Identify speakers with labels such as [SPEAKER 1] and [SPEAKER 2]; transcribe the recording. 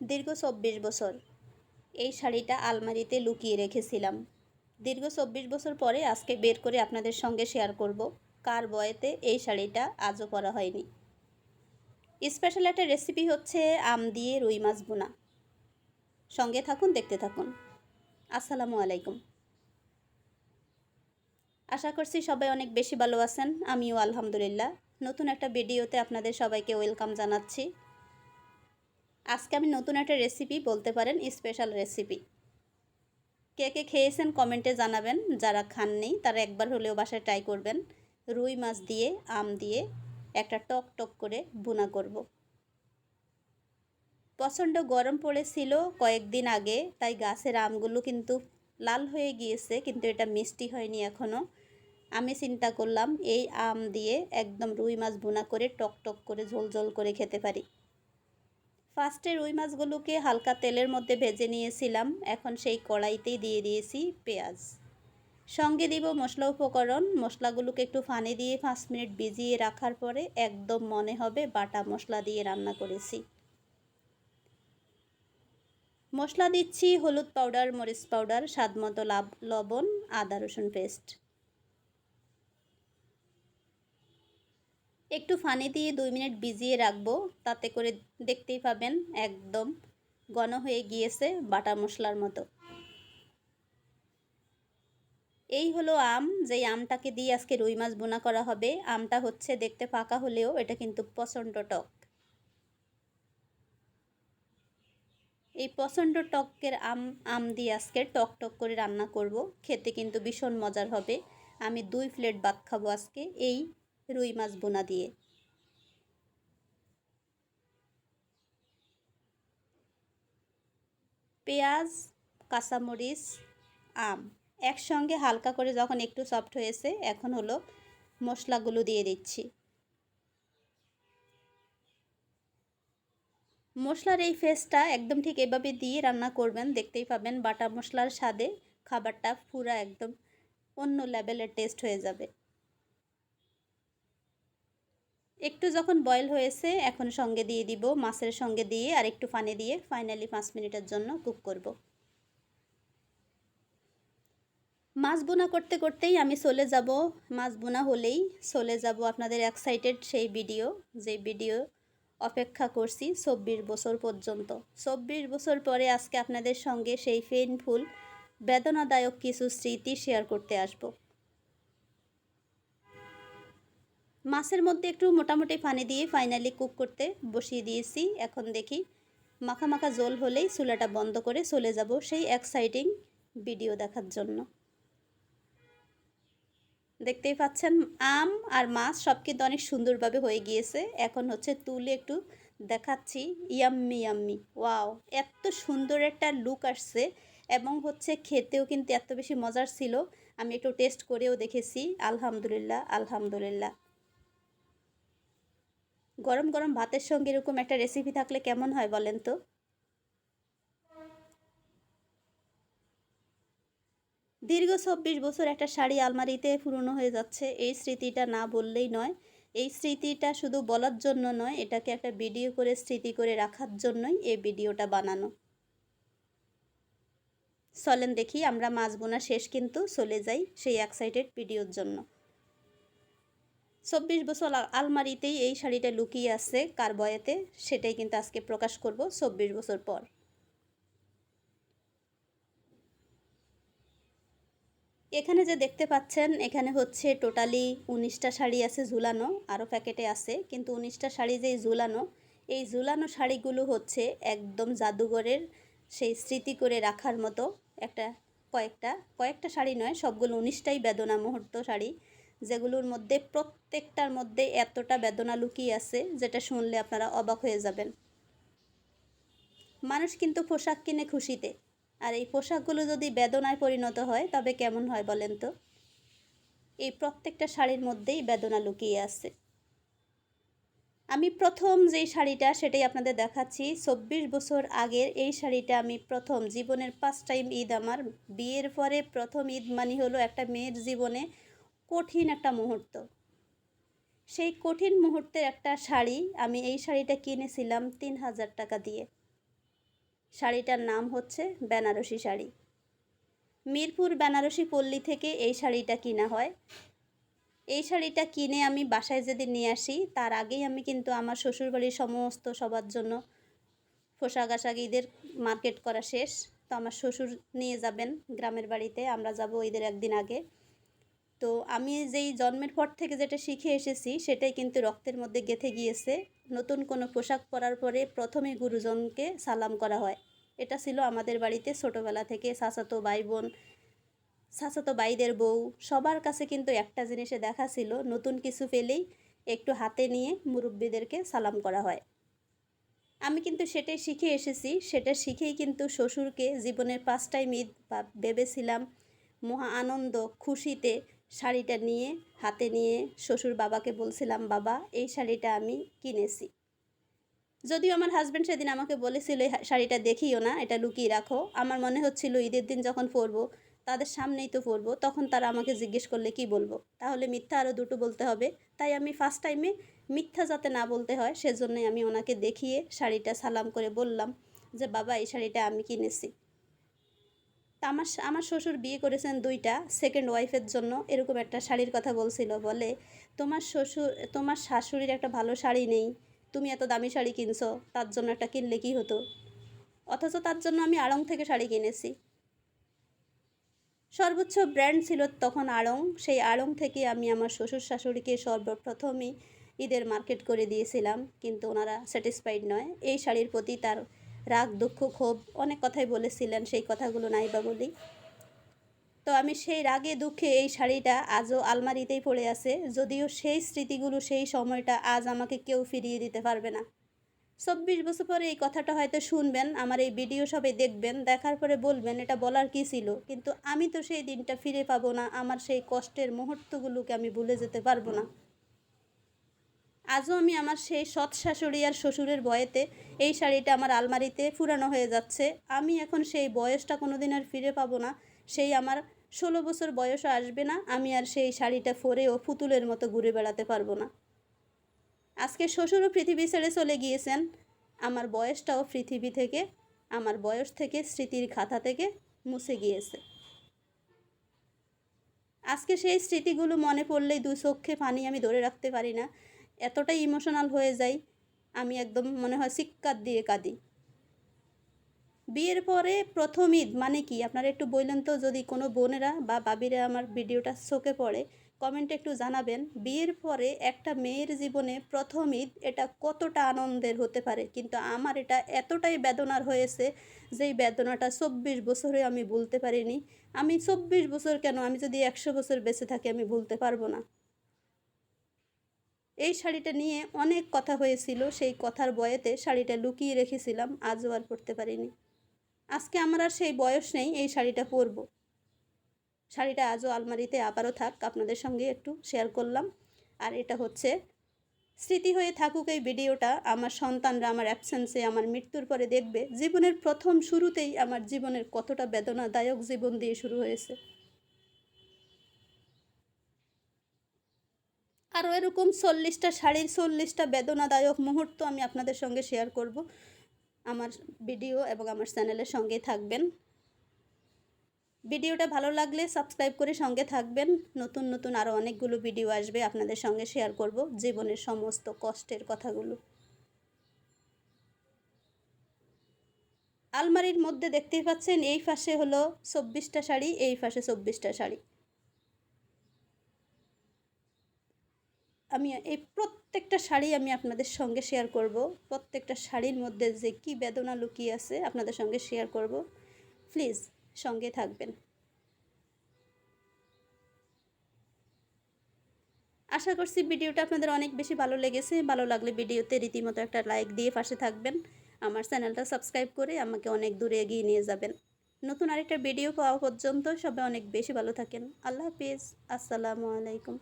[SPEAKER 1] দীর্ঘ চব্বিশ বছর। এই শাড়িটা আলমারিতে লুকিয়ে রেখেছিলাম। দীর্ঘ চব্বিশ বছর পরে আজকে বের করে আপনাদের সঙ্গে শেয়ার করব। কার বয়েতে এই শাড়িটা আজও পরা হয়নি। স্পেশাল একটা রেসিপি হচ্ছে আম দিয়ে রুই মাছ বোনা সঙ্গে থাকুন, দেখতে থাকুন। আসসালামু আলাইকুম। আশা করছি সবাই অনেক বেশি ভালো আছেন। আমিও আলহামদুলিল্লাহ। নতুন একটা ভিডিওতে আপনাদের সবাইকে ওয়েলকাম জানাচ্ছি। আজকে আমি নতুন একটা রেসিপি বলতে পারেন স্পেশাল রেসিপি কে কে খেয়েছেন কমেন্টে জানাবেন, যারা খাননি তারা একবার হলেও বাসায় ট্রাই করবেন। রুই মাছ দিয়ে, আম দিয়ে একটা টক টক করে বুনা করব। প্রচণ্ড গরম পড়েছিল কয়েকদিন আগে, তাই গাছের আমগুলো কিন্তু লাল হয়ে গিয়েছে, কিন্তু এটা মিষ্টি হয়নি এখনও আমি চিন্তা করলাম, এই আম দিয়ে একদম রুই মাছ বোনা করে টক টক করে ঝোল ঝোল করে খেতে পারি। ফার্স্টে রুই মাছগুলোকে হালকা তেলের মধ্যে ভেজে নিয়েছিলাম। এখন সেই কড়াইতেই দিয়ে দিয়েছি পেঁয়াজ। সঙ্গে দিব মশলা উপকরণ। মশলাগুলোকে একটু ফানে দিয়ে পাঁচ মিনিট ভিজিয়ে রাখার পরে একদম মনে হবে বাটা মশলা দিয়ে রান্না করেছি। মশলা দিচ্ছি হলুদ পাউডার, মরিচ পাউডার, স্বাদ মতো লবণ, আদা রসুন পেস্ট। একটু ফানি দিয়ে দুই মিনিট ভিজিয়ে রাখব, তাতে করে দেখতেই পাবেন একদম ঘন হয়ে গিয়েছে বাটা মশলার মতো। এই হলো আম, যেই আমটাকে দিয়ে আজকে রুই মাছ বোনা করা হবে। আমটা হচ্ছে দেখতে পাকা হলেও এটা কিন্তু প্রচণ্ড টক। এই প্রচণ্ড টকের আম আম দিয়ে আজকে টক টক করে রান্না করব। খেতে কিন্তু ভীষণ মজার হবে। আমি দুই প্লেট ভাত খাব আজকে। এই রুই মাছ বোনা দিয়ে। পেঁয়াজ, কাঁচামরিচ, আম একসঙ্গে হালকা করে যখন একটু সফট হয়েছে, এখন হলো মশলাগুলো দিয়ে দিচ্ছি। মশলার এই ফেসটা একদম ঠিক এভাবে দিয়ে রান্না করবেন, দেখতেই পাবেন বাটা মশলার স্বাদে খাবারটা পুরা একদম অন্য লেভেলের টেস্ট হয়ে যাবে। একটু যখন বয়েল হয়েছে, এখন সঙ্গে দিয়ে দিব মাছের সঙ্গে দিয়ে আর একটু পানি দিয়ে ফাইনালি পাঁচ মিনিটের জন্য কুক করব। মাছ বোনা করতে করতেই আমি চলে যাব, মাছ বোনা হলেই চলে যাব আপনাদের এক্সাইটেড সেই ভিডিও যে ভিডিও অপেক্ষা করছি চব্বিশ বছর পর্যন্ত। চব্বিশ বছর পরে আজকে আপনাদের সঙ্গে সেই পেইনফুল বেদনাদায়ক কিছু স্মৃতি শেয়ার করতে আসব। মাছের মধ্যে একটু মোটামুটি পানি দিয়ে ফাইনালি কুক করতে বসিয়ে দিয়েছি। এখন দেখি মাখা মাখা জল হলেই চুলাটা বন্ধ করে চলে যাব সেই এক্সাইটিং ভিডিও দেখার জন্য। দেখতেই পাচ্ছেন, আম আর মাছ সব কিন্তু অনেক সুন্দরভাবে হয়ে গিয়েছে। এখন হচ্ছে তুলে একটু দেখাচ্ছি ইয়াম্মি ইয়াম্মি ওয়াও এত সুন্দর একটা লুক আসছে এবং হচ্ছে খেতেও কিন্তু এত বেশি মজার ছিল। আমি একটু টেস্ট করেও দেখেছি। আলহামদুলিল্লাহ আলহামদুলিল্লাহ। গরম গরম ভাতের সঙ্গে এরকম একটা রেসিপি থাকলে কেমন হয় বলেন তো? দীর্ঘ চব্বিশ বছর একটা শাড়ি আলমারিতে পুরনো হয়ে যাচ্ছে। এই স্মৃতিটা না বললেই নয়। এই স্মৃতিটা শুধু বলার জন্য নয়, এটাকে একটা ভিডিও করে, স্মৃতি করে রাখার জন্যই এই ভিডিওটা বানানো। চলেন দেখি, আমরা মাছ বোনা শেষ কিন্তু চলে যাই সেই এক্সাইটেড ভিডিওর জন্য। চব্বিশ বছর আলমারিতেই এই শাড়িটা লুকিয়ে আছে কার বয়েতে সেটাই কিন্তু আজকে প্রকাশ করব চব্বিশ বছর পর। এখানে যে দেখতে পাচ্ছেন, এখানে হচ্ছে টোটালি উনিশটা শাড়ি আছে ঝুলানো, আরও প্যাকেটে আছে, কিন্তু উনিশটা শাড়ি যেই ঝুলানো, এই ঝুলানো শাড়িগুলো হচ্ছে একদম জাদুঘরের সেই স্মৃতি করে রাখার মতো একটা কয়েকটা কয়েকটা শাড়ি নয়, সবগুলো উনিশটাই বেদনা মুহূর্ত শাড়ি। যেগুলোর মধ্যে প্রত্যেকটার মধ্যে এতটা বেদনা লুকিয়ে আছে, যেটা শুনলে আপনারা অবাক হয়ে যাবেন। মানুষ কিন্তু পোশাক কিনে খুশিতে। আর এই পোশাকগুলো যদি বেদনায় পরিণত হয়, তবে কেমন হয় বলেন তো? এই প্রত্যেকটা শাড়ির মধ্যেই বেদনা লুকিয়ে আছে। আমি প্রথম যেই শাড়িটা, সেটাই আপনাদের দেখাচ্ছি। চব্বিশ বছর আগের এই শাড়িটা আমি প্রথম, জীবনের ফার্স্ট টাইম ঈদ আমার। বিয়ের পরে প্রথম ঈদ মানি হলো একটা মেয়ের জীবনে কঠিন একটা মুহূর্ত। সেই কঠিন মুহূর্তের একটা শাড়ি আমি এই শাড়িটা কিনেছিলাম তিন হাজার টাকা দিয়ে। শাড়িটার নাম হচ্ছে বেনারসি শাড়ি। মিরপুর বেনারসি পল্লী থেকে এই শাড়িটা কিনা হয়। এই শাড়িটা কিনে আমি বাসায় যদি নিয়ে আসি, তার আগেই আমি কিন্তু আমার শ্বশুরবাড়ির সমস্ত সবার জন্য পোশাক আশাক ঈদের মার্কেট করা শেষ। তো আমার শ্বশুর নিয়ে যাবেন গ্রামের বাড়িতে, আমরা যাব ঈদের একদিন আগে। তো আমি যেই জন্মের পর থেকে যেটা শিখে এসেছি, সেটাই কিন্তু রক্তের মধ্যে গেঁথে গিয়েছে। নতুন কোনো পোশাক পরার পরে প্রথমে গুরুজনকে সালাম করা হয়। এটা ছিল আমাদের বাড়িতে ছোটোবেলা থেকে। চাচাতো ভাই বোন চাচাতো ভাইদের বউ, সবার কাছে কিন্তু একটা জিনিসে দেখা ছিল, নতুন কিছু পেলেই একটু হাতে নিয়ে মুরব্বীদেরকে সালাম করা হয়। আমি কিন্তু সেটাই শিখে এসেছি। সেটা শিখেই কিন্তু শ্বশুরকে জীবনের পাঁচটাই মিদ বা ভেবেছিলাম, মহা আনন্দ, খুশিতে শাড়িটা নিয়ে, হাতে নিয়ে শ্বশুর বাবাকে বলছিলাম, বাবা, এই শাড়িটা আমি কিনেছি। যদিও আমার হাজব্যান্ড সেদিন আমাকে বলেছিল, এই শাড়িটা দেখিও না, এটা লুকিয়ে রাখো। আমার মনে হচ্ছিল, ঈদের দিন যখন পরবো, তাদের সামনেই তো পরবো, তখন তারা আমাকে জিজ্ঞেস করলে কি বলব? তাহলে মিথ্যা আরও দুটো বলতে হবে। তাই আমি ফার্স্ট টাইমে মিথ্যা যাতে না বলতে হয়, সেজন্যই আমি ওনাকে দেখিয়ে শাড়িটা সালাম করে বললাম যে, বাবা, এই শাড়িটা আমি কিনেছি। আমার আমার শ্বশুর বিয়ে করেছেন দুইটা সেকেন্ড ওয়াইফের জন্য। এরকম একটা শাড়ির কথা বলছিল, বলে, তোমার শ্বশুর, তোমার শাশুড়ির একটা ভালো শাড়ি নেই, তুমি এত দামি শাড়ি কিনছো, তার জন্য একটা কিনলে কি হতো? অথচ তার জন্য আমি আড়ং থেকে শাড়ি কিনেছি। সর্বোচ্চ ব্র্যান্ড ছিল তখন আড়ং। সেই আড়ং থেকে আমি আমার শ্বশুর শাশুড়িকে সর্বপ্রথমই ঈদের মার্কেট করে দিয়েছিলাম, কিন্তু ওনারা স্যাটিসফাইড নয়। এই শাড়ির প্রতি তার রাগ, দুঃখ, ক্ষোভ, অনেক কথাই বলেছিলেন, সেই কথাগুলো নাই বা বলি। তো আমি সেই রাগে, দুঃখে এই শাড়িটা আজও আলমারিতেই পড়ে আছে, যদিও সেই স্মৃতিগুলো, সেই সময়টা আজ আমাকে কেউ ফিরিয়ে দিতে পারবে না। চব্বিশ বছর পরে এই কথাটা হয়তো শুনবেন, আমার এই ভিডিও সবে দেখবেন, দেখার পরে বলবেন এটা বলার কী ছিল, কিন্তু আমি তো সেই দিনটা ফিরে পাবো না, আমার সেই কষ্টের মুহূর্তগুলোকে আমি ভুলে যেতে পারব না। আজও আমি আমার সেই সৎ শাশুড়ি আর শ্বশুরের বয়েতে এই শাড়িটা আমার আলমারিতে ফুরানো হয়ে যাচ্ছে। আমি এখন সেই বয়সটা কোনো দিন আর ফিরে পাবো না। সেই আমার ষোলো বছর বয়সও আসবে না, আমি আর সেই শাড়িটা ও পুতুলের মতো ঘুরে বেড়াতে পারব না। আজকে শ্বশুরও পৃথিবী ছেড়ে চলে গিয়েছেন। আমার বয়সটাও পৃথিবী থেকে, আমার বয়স থেকে স্মৃতির খাতা থেকে মুছে গিয়েছে। আজকে সেই স্মৃতিগুলো মনে পড়লেই দু চক্ষে পানি আমি ধরে রাখতে পারি না। এতটাই ইমোশনাল হয়ে যাই, আমি একদম মনে হয় চিৎকার দিয়ে কাঁদি। বিয়ের পরে প্রথম ঈদ মানে কি? আপনারা একটু বললেন তো, যদি কোনো বোনেরা বা বাবিরা আমার ভিডিওটা চোখে পড়ে কমেন্টে একটু জানাবেন। বিয়ের পরে একটা মেয়ের জীবনে প্রথম ঈদ এটা কতটা আনন্দের হতে পারে? কিন্তু আমার এটা এতটাই বেদনার হয়েছে যেই বেদনাটা চব্বিশ বছরে আমি ভুলতে পারিনি। আমি চব্বিশ বছর কেন? আমি যদি একশো বছর বেঁচে থাকি আমি ভুলতে পারব না। এই শাড়িটা নিয়ে অনেক কথা হয়েছিল, সেই কথার বয়েতে শাড়িটা লুকিয়ে রেখেছিলাম, আজও আর পরতে পারিনি। আজকে আমার আর সেই বয়স নেই, এই শাড়িটা পরবো। শাড়িটা আজও আলমারিতে আবারও থাক, আপনাদের সঙ্গে একটু শেয়ার করলাম। আর এটা হচ্ছে, স্মৃতি হয়ে থাকুক এই ভিডিওটা, আমার সন্তানরা আমার অ্যাবসেন্সে আমার মৃত্যুর পরে দেখবে, জীবনের প্রথম শুরুতেই আমার জীবনের কতটা বেদনাদায়ক জীবন দিয়ে শুরু হয়েছে। আরও এরকম চল্লিশটা শাড়ির চল্লিশটা বেদনাদায়ক মুহূর্ত আমি আপনাদের সঙ্গে শেয়ার করব। আমার ভিডিও এবং আমার চ্যানেলের সঙ্গে থাকবেন। ভিডিওটা ভালো লাগলে সাবস্ক্রাইব করে সঙ্গে থাকবেন। নতুন নতুন আরও অনেকগুলো ভিডিও আসবে আপনাদের সঙ্গে শেয়ার করব জীবনের সমস্ত কষ্টের কথাগুলো। আলমারির মধ্যে দেখতেই পাচ্ছেন, এই পাশে হলো চব্বিশটা শাড়ি, এই পাশে চব্বিশটা শাড়ি। আমি এই প্রত্যেকটা শাড়ি আমি আপনাদের সঙ্গে শেয়ার করব। প্রত্যেকটা শাড়ির মধ্যে যে কি বেদনা লুকিয়ে আছে আপনাদের সঙ্গে শেয়ার করব। প্লিজ সঙ্গে থাকবেন। আশা করছি ভিডিওটা আপনাদের অনেক বেশি ভালো লেগেছে। ভালো লাগলে ভিডিওতে রীতিমতো একটা লাইক দিয়ে পাশে থাকবেন। আমার চ্যানেলটা সাবস্ক্রাইব করে আমাকে অনেক দূরে এগিয়ে নিয়ে যাবেন। নতুন আরেকটা ভিডিও পাওয়া পর্যন্ত সবাই অনেক বেশি ভালো থাকেন। আল্লাহ হাফিজ। আসসালামু আলাইকুম।